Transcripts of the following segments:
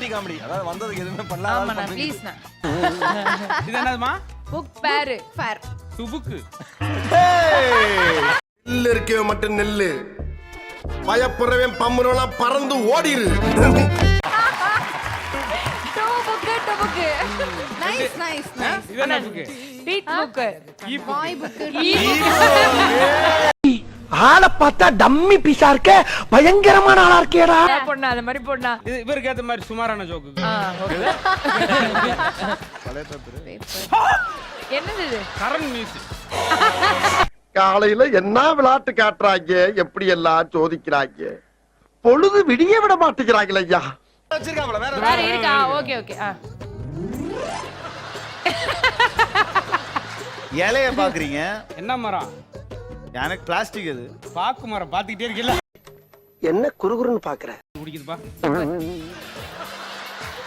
Property comedy அதாவது வந்ததுக்கு எதுவுமே ஆமாண்ணா பண்ணலாம் ப்ளீஸ்ண்ணா இது என்னதுமா புக் பேரு. ஃபேர். சுபுக்கு நெல்லு இருக்கவே மட்டும் நெல்லு. பயப்படுறவன் பம்புறவெல்லாம் பறந்து ஓடிரு. Two book two book nice nice இது என்ன புக்கு? டீட் புக்கு. ஈ பாய் புக்கு ஆளை பார்த்தா டம்மி பீஸா இருக்க பயங்கரமான ஆளா இருக்கேடா. பொண்ணா அந்த மாதிரி பொண்ணா. இது இவருக்கு ஏத்த மாதிரி சுமாரான ஜோக்கு ஆ ஓகே. என்னது இது? கரண் மியூசிக் காலையில என்ன விளையாட்டு காட்டுறாங்க எப்படி எல்லாம் சோதிக்கிறாங்க? பொழுது விடிய விட மாட்டேங்கிறாங்களே ஐயா. வேற வேற இருக்கா? Okay okay. ஆ. இலைய பாக்குறீங்க. என்ன மரம்? எனக்கு பிளாஸ்டிக் அது பாக்கு மரம் பாத்துக்கிட்டே இருக்கல என்ன குறுகுறுன்னு பாக்குற? குடிக்குதுப்பா.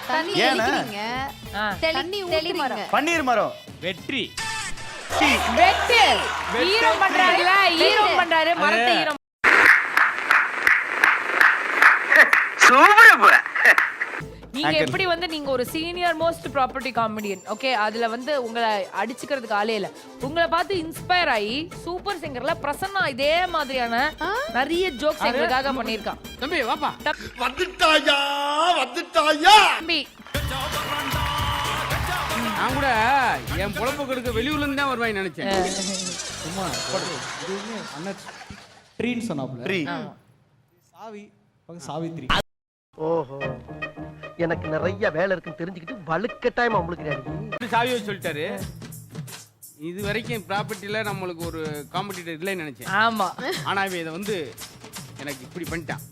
தண்ணி ஏன்னா? பன்னீர் மரம். வெற்றி. வெட்டு. ஈரம் பண்றாருல ஈரம் பண்றாரு மரத்தை ஈரம் நீங்க எப்படி வந்து நீங்க ஒரு senior most property comedian okay அதுல வந்து உங்களை அடிச்சுக்கிறதுக்கு ஆளே இல்ல. உங்களை பார்த்து இன்ஸ்பயர் ஆகி சூப்பர் சிங்கர்ல பிரசன்னா இதே மாதிரியான நிறைய ஜோக்ஸ் எங்களுக்காக பண்ணிருக்கான் தம்பி வாப்பா. வந்துட்டாயா வந்துட்டாயா? தம்பி. நான் கூட என் பொழப்பு கொடுக்க வெளியூர்ல இருந்து தான் வருவாங்க நினைச்சேன். ட்ரீன்னு சொன்னாப்ல ட்ரீ. சாவி சாவித்ரி ஓஹோ. எனக்கு நிறைய வேலை இருக்குன்னு தெரிஞ்சுக்கிட்டு வலுக்கட்டாயமா உங்களுக்கு இப்படி சாவி வச்சு சொல்லிட்டாரு. இது வரைக்கும் ப்ராப்பர்ட்டில நம்மளுக்கு ஒரு காம்படிட்டர் இல்லைன்னு நினைச்சேன். ஆமா. ஆனா இவன் இதை வந்து எனக்கு இப்படி பண்ணிட்டான்.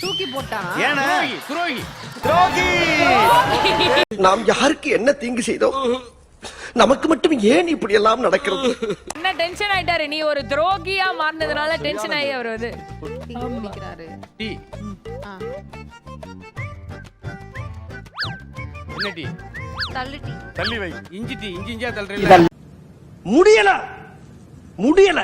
தூக்கி போட்டான். ஏன்னா துரோகி. துரோகி. துரோகி! நாம் யாருக்கு என்ன தீங்கு செய்தோம்? நமக்கு மட்டும் ஏன் இப்படி எல்லாம் நடக்கிறது? என்ன டென்ஷன் ஆயிட்டாரு? நீ ஒரு துரோகியா மாறினதுனால டென்ஷன் ஆகி அவர் வந்து என்ன டீ தள்ளு டீ தள்ளி வை. இஞ்சி டீ இஞ்சி இஞ்சியா தள்ளுறீங்க முடியல. முடியல.